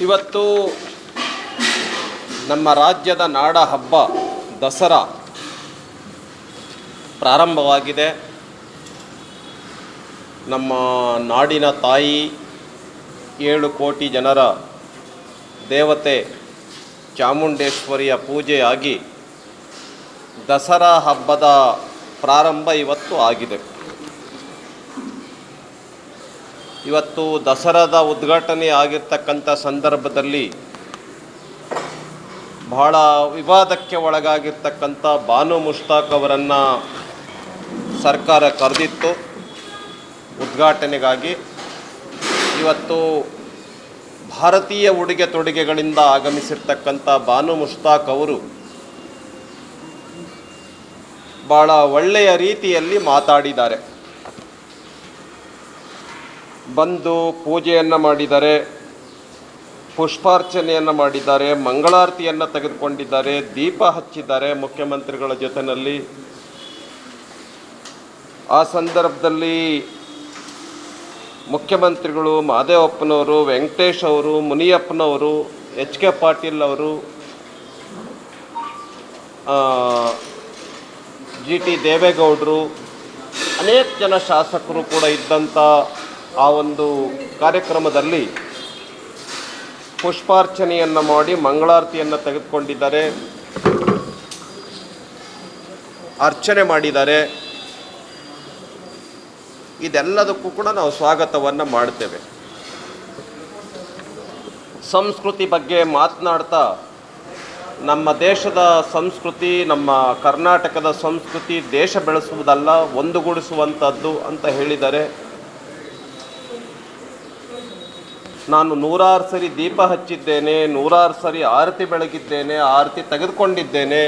ಇವತ್ತು ನಮ್ಮ ರಾಜ್ಯದ ನಾಡ ಹಬ್ಬ ದಸರಾ ಪ್ರಾರಂಭವಾಗಿದೆ. ನಮ್ಮ ನಾಡಿನ ತಾಯಿ ಏಳು ಕೋಟಿ ಜನರ ದೇವತೆ ಚಾಮುಂಡೇಶ್ವರಿಯ ಪೂಜೆಯಾಗಿ ದಸರಾ ಹಬ್ಬದ ಪ್ರಾರಂಭ ಇವತ್ತು ಆಗಿದೆ. ಇವತ್ತು ದಸರಾದ ಉದ್ಘಾಟನೆ ಆಗಿರ್ತಕ್ಕಂಥ ಸಂದರ್ಭದಲ್ಲಿ ಬಹಳ ವಿವಾದಕ್ಕೆ ಒಳಗಾಗಿರ್ತಕ್ಕಂಥ ಬಾನು ಮುಷ್ತಾಕ್ ಅವರನ್ನು ಸರ್ಕಾರ ಕರೆದಿತ್ತು ಉದ್ಘಾಟನೆಗಾಗಿ. ಇವತ್ತು ಭಾರತೀಯ ಉಡುಗೆ ತೊಡುಗೆಗಳಿಂದ ಆಗಮಿಸಿರ್ತಕ್ಕಂಥ ಬಾನು ಮುಷ್ತಾಕ್ ಅವರು ಭಾಳ ಒಳ್ಳೆಯ ರೀತಿಯಲ್ಲಿ ಮಾತಾಡಿದ್ದಾರೆ. ಬಂದು ಪೂಜೆಯನ್ನು ಮಾಡಿದ್ದಾರೆ ಪುಷ್ಪಾರ್ಚನೆಯನ್ನು ಮಾಡಿದ್ದಾರೆ, ಮಂಗಳಾರತಿಯನ್ನು ತೆಗೆದುಕೊಂಡಿದ್ದಾರೆ, ದೀಪ ಹಚ್ಚಿದ್ದಾರೆ ಮುಖ್ಯಮಂತ್ರಿಗಳ ಜೊತೆಯಲ್ಲಿ ಆ ಸಂದರ್ಭದಲ್ಲಿ ಮುಖ್ಯಮಂತ್ರಿಗಳು ಮಹದೇವಪ್ಪನವರು ವೆಂಕಟೇಶ್ ಅವರು, ಮುನಿಯಪ್ಪನವರು, ಎಚ್ ಕೆ ಪಾಟೀಲ್ ಅವರು ಜಿ ಟಿ ದೇವೇಗೌಡರು, ಅನೇಕ ಜನ ಶಾಸಕರು ಕೂಡ ಇದ್ದಂಥ ಆ ಒಂದು ಕಾರ್ಯಕ್ರಮದಲ್ಲಿ ಪುಷ್ಪಾರ್ಚನೆಯನ್ನು ಮಾಡಿ ಮಂಗಳಾರತಿಯನ್ನು ತೆಗೆದುಕೊಂಡಿದ್ದಾರೆ. ಅರ್ಚನೆ ಮಾಡಿದ್ದಾರೆ. ಇದೆಲ್ಲದಕ್ಕೂ ಕೂಡ ನಾವು ಸ್ವಾಗತವನ್ನು ಮಾಡ್ತೇವೆ. ಸಂಸ್ಕೃತಿ ಬಗ್ಗೆ ಮಾತನಾಡ್ತಾ ನಮ್ಮ ದೇಶದ ಸಂಸ್ಕೃತಿ, ನಮ್ಮ ಕರ್ನಾಟಕದ ಸಂಸ್ಕೃತಿ ದೇಶ ಬೆಳೆಸುವುದಲ್ಲ ಒಂದುಗೂಡಿಸುವಂಥದ್ದು ಅಂತ ಹೇಳಿದ್ದಾರೆ ನಾನು ನೂರಾರು ಸರಿ ದೀಪ ಹಚ್ಚಿದ್ದೇನೆ, ನೂರಾರು ಸರಿ ಆರತಿ ಬೆಳಗಿದ್ದೇನೆ, ಆರತಿ ತೆಗೆದುಕೊಂಡಿದ್ದೇನೆ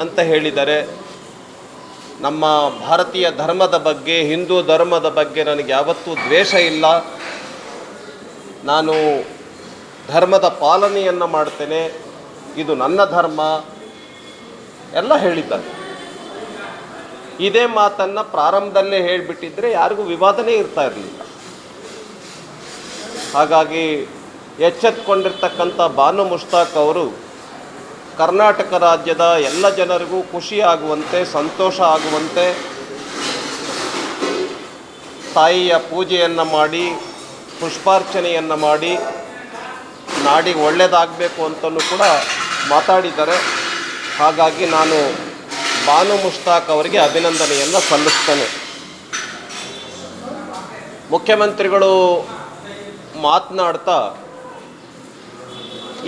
ಅಂತ ಹೇಳಿದರೆ ನಮ್ಮ ಭಾರತೀಯ ಧರ್ಮದ ಬಗ್ಗೆ, ಹಿಂದೂ ಧರ್ಮದ ಬಗ್ಗೆ ನನಗೆ ಯಾವತ್ತೂ ದ್ವೇಷ ಇಲ್ಲ. ನಾನು ಧರ್ಮದ ಪಾಲನೆಯನ್ನು ಮಾಡ್ತೇನೆ. ಇದು ನನ್ನ ಧರ್ಮ. ಎಲ್ಲ ಹೇಳಿದ್ದಾರೆ. ಇದೇ ಮಾತನ್ನು ಪ್ರಾರಂಭದಲ್ಲೇ ಹೇಳಿಬಿಟ್ಟಿದ್ರೆ ಯಾರಿಗೂ ವಿವಾದನೇ ಇರ್ತಾ ಇರಲಿಲ್ಲ. ಹಾಗಾಗಿ ಎಚ್ಚೆತ್ಕೊಂಡಿರ್ತಕ್ಕಂಥ ಬಾನು ಮುಷ್ತಾಕ್ ಅವರು ಕರ್ನಾಟಕ ರಾಜ್ಯದ ಎಲ್ಲ ಜನರಿಗೂ ಖುಷಿಯಾಗುವಂತೆ ಸಂತೋಷ ಆಗುವಂತೆ ತಾಯಿಯ ಪೂಜೆಯನ್ನು ಮಾಡಿ, ಪುಷ್ಪಾರ್ಚನೆಯನ್ನು ಮಾಡಿ, ನಾಡಿಗೆ ಒಳ್ಳೆಯದಾಗಬೇಕು ಅಂತಲೂ ಕೂಡ ಮಾತಾಡಿದ್ದಾರೆ. ಹಾಗಾಗಿ ನಾನು ಬಾನು ಮುಷ್ತಾಕ್ ಅವರಿಗೆ ಅಭಿನಂದನೆಯನ್ನು ಸಲ್ಲಿಸ್ತೇನೆ. ಮುಖ್ಯಮಂತ್ರಿಗಳು ಮಾತನಾಡ್ತಾ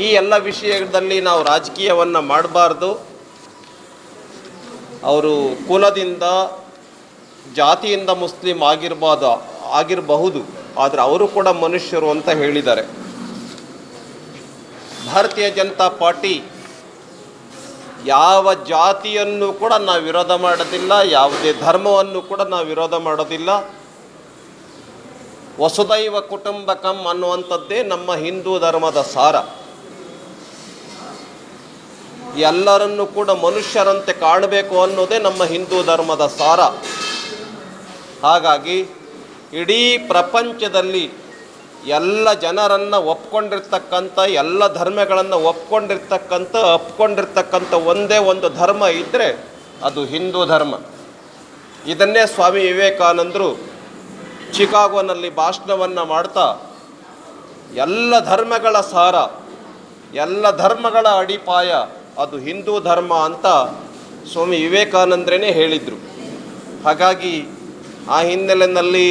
ಈ ಎಲ್ಲ ವಿಷಯದಲ್ಲಿ ನಾವು ರಾಜಕೀಯವನ್ನು ಮಾಡಬಾರ್ದು. ಅವರು ಕುಲದಿಂದ, ಜಾತಿಯಿಂದ ಮುಸ್ಲಿಂ ಆಗಿರ್ಬೋದು, ಆಗಿರಬಹುದು, ಆದರೆ ಅವರು ಕೂಡ ಮನುಷ್ಯರು ಅಂತ ಹೇಳಿದ್ದಾರೆ. ಭಾರತೀಯ ಜನತಾ ಪಾರ್ಟಿ ಯಾವ ಜಾತಿಯನ್ನು ಕೂಡ ನಾವು ವಿರೋಧ ಮಾಡೋದಿಲ್ಲ, ಯಾವುದೇ ಧರ್ಮವನ್ನು ಕೂಡ ನಾವು ವಿರೋಧ ಮಾಡೋದಿಲ್ಲ. ವಸುದೈವ ಕುಟುಂಬಕಂ ಅನ್ನುವಂಥದ್ದೇ ನಮ್ಮ ಹಿಂದೂ ಧರ್ಮದ ಸಾರ. ಎಲ್ಲರನ್ನು ಕೂಡ ಮನುಷ್ಯರಂತೆ ಕಾಣಬೇಕು ಅನ್ನೋದೇ ನಮ್ಮ ಹಿಂದೂ ಧರ್ಮದ ಸಾರ. ಹಾಗಾಗಿ ಇಡೀ ಪ್ರಪಂಚದಲ್ಲಿ ಎಲ್ಲ ಜನರನ್ನು ಒಪ್ಕೊಂಡಿರ್ತಕ್ಕಂಥ, ಎಲ್ಲ ಧರ್ಮಗಳನ್ನು ಒಪ್ಕೊಂಡಿರ್ತಕ್ಕಂಥ ಒಪ್ಕೊಂಡಿರ್ತಕ್ಕಂಥ ಒಂದೇ ಒಂದು ಧರ್ಮ ಇದ್ದರೆ ಅದು ಹಿಂದೂ ಧರ್ಮ. ಇದನ್ನೇ ಸ್ವಾಮಿ ವಿವೇಕಾನಂದರು ಚಿಕಾಗೋನಲ್ಲಿ ಭಾಷಣವನ್ನು ಮಾಡ್ತಾ ಎಲ್ಲ ಧರ್ಮಗಳ ಸಾರ, ಎಲ್ಲ ಧರ್ಮಗಳ ಅಡಿಪಾಯ, ಅದು ಹಿಂದೂ ಧರ್ಮ ಅಂತ ಸ್ವಾಮಿ ವಿವೇಕಾನಂದರೇ ಹೇಳಿದರು. ಹಾಗಾಗಿ ಆ ಹಿನ್ನೆಲೆಯಲ್ಲಿ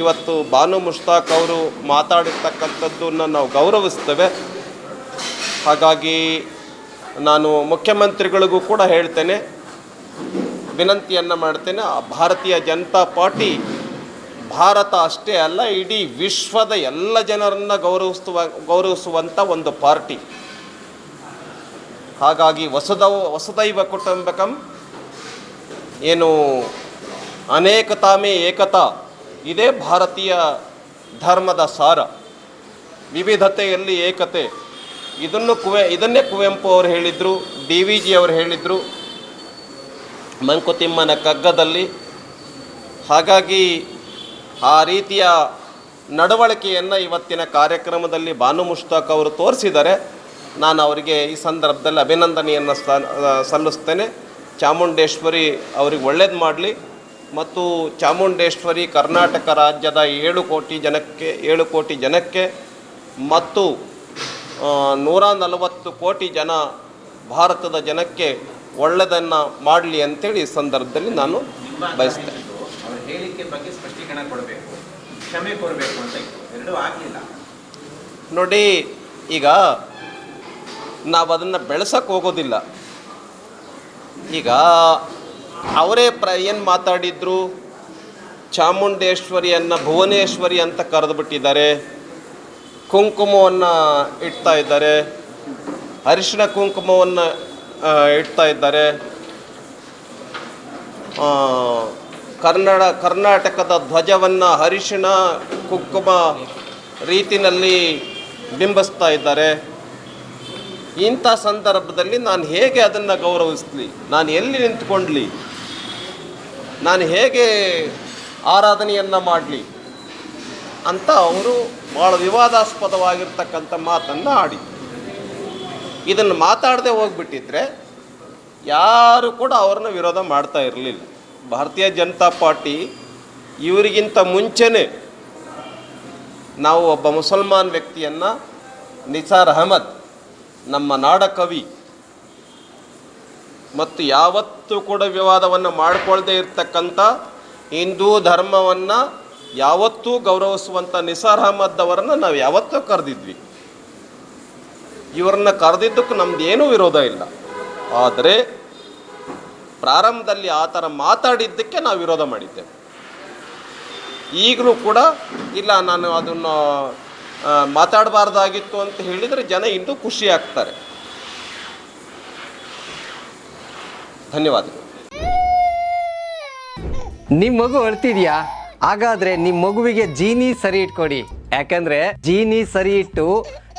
ಇವತ್ತು ಬಾನು ಮುಷ್ತಾಕ್ ಅವರು ಮಾತಾಡಿರ್ತಕ್ಕಂಥದ್ದನ್ನು ನಾವು ಗೌರವಿಸ್ತೇವೆ. ಹಾಗಾಗಿ ನಾನು ಮುಖ್ಯಮಂತ್ರಿಗಳಿಗೂ ಕೂಡ ಹೇಳ್ತೇನೆ, ವಿನಂತಿಯನ್ನು ಮಾಡ್ತೇನೆ ಭಾರತೀಯ ಜನತಾ ಪಾರ್ಟಿ ಭಾರತ ಅಷ್ಟೇ ಅಲ್ಲ, ಇಡೀ ವಿಶ್ವದ ಎಲ್ಲ ಜನರನ್ನು ಗೌರವಿಸುವ ಗೌರವಿಸುವಂಥ ಒಂದು ಪಾರ್ಟಿ. ಹಾಗಾಗಿ ವಸುದವ ವಸುದೈವ ಕುಟುಂಬಕಂ ಏನು ಅನೇಕತಾಮೇ ಏಕತಾ, ಇದೇ ಭಾರತೀಯ ಧರ್ಮದ ಸಾರ. ವಿವಿಧತೆಯಲ್ಲಿ ಏಕತೆ. ಇದನ್ನು ಕುವೆ, ಇದನ್ನೇ ಕುವೆಂಪು ಅವರು ಹೇಳಿದರು, ಡಿ ವಿ ಜಿ ಅವರು ಹೇಳಿದರು, ಮಂಕುತಿಮ್ಮನ ಕಗ್ಗದಲ್ಲಿ. ಹಾಗಾಗಿ ಆ ರೀತಿಯ ನಡವಳಿಕೆಯನ್ನು ಇವತ್ತಿನ ಕಾರ್ಯಕ್ರಮದಲ್ಲಿ ಬಾನು ಮುಷ್ತಾಕ್ ಅವರು ತೋರಿಸಿದ್ದಾರೆ. ನಾನು ಅವರಿಗೆ ಈ ಸಂದರ್ಭದಲ್ಲಿ ಅಭಿನಂದನೆಯನ್ನು ಸಲ್ಲಿಸ್ತೇನೆ. ಚಾಮುಂಡೇಶ್ವರಿ ಅವ್ರಿಗೆ ಒಳ್ಳೇದು ಮಾಡಲಿ ಮತ್ತು ಚಾಮುಂಡೇಶ್ವರಿ ಕರ್ನಾಟಕ ರಾಜ್ಯದ ಏಳು ಕೋಟಿ ಜನಕ್ಕೆ, ಏಳು ಕೋಟಿ ಜನಕ್ಕೆ ಮತ್ತು ನೂರ ನಲವತ್ತು ಕೋಟಿ ಜನ ಭಾರತದ ಜನಕ್ಕೆ ಒಳ್ಳೆಯದನ್ನು ಮಾಡಲಿ ಅಂತೇಳಿ ಈ ಸಂದರ್ಭದಲ್ಲಿ ನಾನು ಬಯಸ್ತೇನೆ. ಅವರ ಹೇಳಿಕೆ ಬಗ್ಗೆ ಸ್ಪಷ್ಟೀಕರಣ ಕೊಡಬೇಕು, ಕ್ಷಮೆ ಕೊಡಬೇಕು ಅಂತ ಇತ್ತು. ಎರಡೂ ಆಗಲಿಲ್ಲ. ನೋಡಿ, ಈಗ ನಾವು ಅದನ್ನು ಬೆಳೆಸಕ್ಕೆ ಹೋಗೋದಿಲ್ಲ. ಈಗ ಅವರೇ ಪ್ರ, ಏನು ಮಾತಾಡಿದ್ರು? ಚಾಮುಂಡೇಶ್ವರಿಯನ್ನು ಭುವನೇಶ್ವರಿ ಅಂತ ಕರೆದು ಬಿಟ್ಟಿದ್ದಾರೆ ಕುಂಕುಮವನ್ನು ಇಡ್ತಾ ಇದ್ದಾರೆ. ಅರಿಶಿಣ ಕುಂಕುಮವನ್ನು ಇಡ್ತಾ ಇದ್ದಾರೆ. ಕನ್ನಡ ಕರ್ನಾಟಕದ ಧ್ವಜವನ್ನು ಅರಿಶಿಣ ಕುಂಕುಮ ರೀತಿನಲ್ಲಿ ಬಿಂಬಿಸ್ತಾ ಇದ್ದಾರೆ. ಇಂಥ ಸಂದರ್ಭದಲ್ಲಿ ನಾನು ಹೇಗೆ ಅದನ್ನು ಗೌರವಿಸಲಿ? ನಾನು ಎಲ್ಲಿ ನಿಂತ್ಕೊಂಡ್ಲಿ? ನಾನು ಹೇಗೆ ಆರಾಧನೆಯನ್ನು ಮಾಡಲಿ? ಅಂತ ಅವರು ಭಾಳ ವಿವಾದಾಸ್ಪದವಾಗಿರ್ತಕ್ಕಂಥ ಮಾತನ್ನು ಆಡಿ. ಇದನ್ನು ಮಾತಾಡದೆ ಹೋಗ್ಬಿಟ್ಟಿದ್ರೆ ಯಾರು ಕೂಡ ಅವ್ರನ್ನ ವಿರೋಧ ಮಾಡ್ತಾ ಇರಲಿಲ್ಲ. ಭಾರತೀಯ ಜನತಾ ಪಾರ್ಟಿ ಇವರಿಗಿಂತ ಮುಂಚೆನೇ ನಾವು ಒಬ್ಬ ಮುಸಲ್ಮಾನ್ ವ್ಯಕ್ತಿಯನ್ನು ನಿಸಾರ್ ಅಹಮದ್, ನಮ್ಮ ನಾಡ ಕವಿ ಮತ್ತು ಯಾವತ್ತೂ ಕೂಡ ವಿವಾದವನ್ನು ಮಾಡಿಕೊಳ್ಳದೆ ಇರತಕ್ಕಂಥ ಹಿಂದೂ ಧರ್ಮವನ್ನು ಯಾವತ್ತೂ ಗೌರವಿಸುವಂಥ ನಿಸಾರ್ ಅಹಮದ್ ಅವರನ್ನು ನಾವು ಯಾವತ್ತೂ ಕರೆದಿದ್ವಿ. ಇವರನ್ನ ಕರೆದಿದ್ದಕ್ಕೂ ನಮ್ದು ಏನೂ ವಿರೋಧ ಇಲ್ಲ. ಆದರೆ ಪ್ರಾರಂಭದಲ್ಲಿ ಆ ಥರ ಮಾತಾಡಿದ್ದಕ್ಕೆ ನಾವು ವಿರೋಧ ಮಾಡಿದ್ದೇವೆ. ಈಗಲೂ ಕೂಡ ಇಲ್ಲ, ನಾನು ಅದನ್ನು ಮಾತಾಡಬಾರ್ದಾಗಿತ್ತು ಅಂತ ಹೇಳಿದರೆ ಜನ ಇನ್ನೂ ಖುಷಿ ಆಗ್ತಾರೆ. ಧನ್ಯವಾದಗಳು. ನಿಮ್ಮ ಮಗು ಅಳ್ತಿದ್ಯಾ ಹಾಗಾದ್ರೆ ನಿಮ್ಮ ಮಗುವಿಗೆ ಜೀನಿ ಸರಿ ಇಟ್ಕೊಡಿ. ಯಾಕಂದ್ರೆ ಜೀನಿ ಸರಿ ಇಟ್ಟು